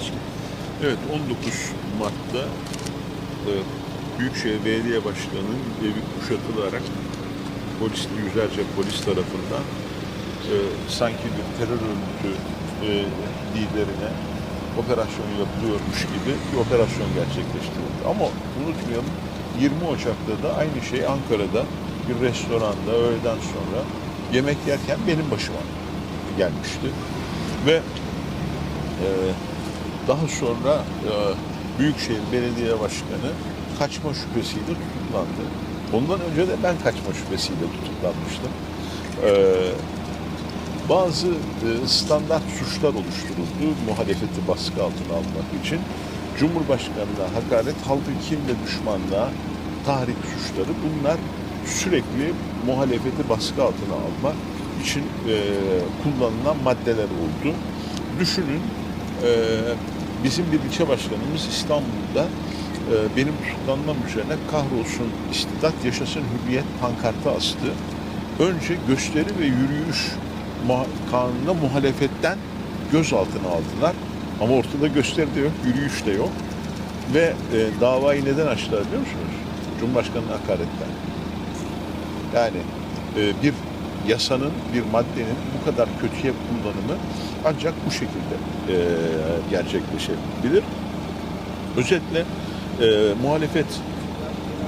ilişkin? Evet 19 Mart'ta e, Büyükşehir Belediye Başkanı'nın evi kuşatılarak polis, yüzlerce polis tarafından e, sanki bir terör örgütü e, liderine operasyon yapılıyormuş gibi bir operasyon gerçekleştirildi. Ama unutmayalım 20 Ocak'ta da aynı şey Ankara'da bir restoranda öğleden sonra yemek yerken benim başıma gelmişti. Ve e, daha sonra e, Büyükşehir Belediye Başkanı kaçma şüphesiyle tutuklandı. Ondan önce de ben kaçma şüphesiyle tutuklanmıştım. E, bazı e, standart suçlar oluşturuldu muhalefeti baskı altına almak için. Cumhurbaşkanına hakaret, halkın kin ve düşmanlığa tahrik suçları bunlar sürekli muhalefeti baskı altına almak için e, kullanılan maddeler oldu. Düşünün e, bizim bir ilçe başkanımız İstanbul'da e, benim tutuklanmam üzerine kahrolsun istidat yaşasın hürriyet pankartı astı. Önce gösteri ve yürüyüş muha- kanununa muhalefetten gözaltına aldılar. Ama ortada gösteri de yok, yürüyüş de yok. Ve e, davayı neden açtılar biliyor musunuz? Cumhurbaşkanı'na hakaretten. Yani e, bir yasanın, bir maddenin bu kadar kötüye kullanımı ancak bu şekilde e, gerçekleşebilir. Özetle e, muhalefet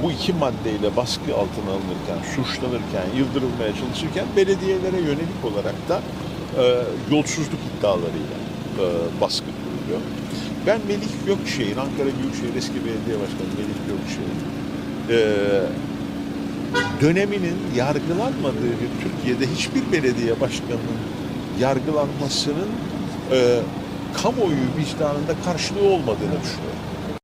bu iki maddeyle baskı altına alınırken, suçlanırken, yıldırılmaya çalışırken belediyelere yönelik olarak da e, yolsuzluk iddialarıyla e, baskı kuruluyor. Ben Melih Gökşehir, Ankara Büyükşehir eski belediye başkanı Melih Gökşehir, e, döneminin yargılanmadığı bir Türkiye'de hiçbir belediye başkanının yargılanmasının e, kamuoyu vicdanında karşılığı olmadığını düşünüyorum.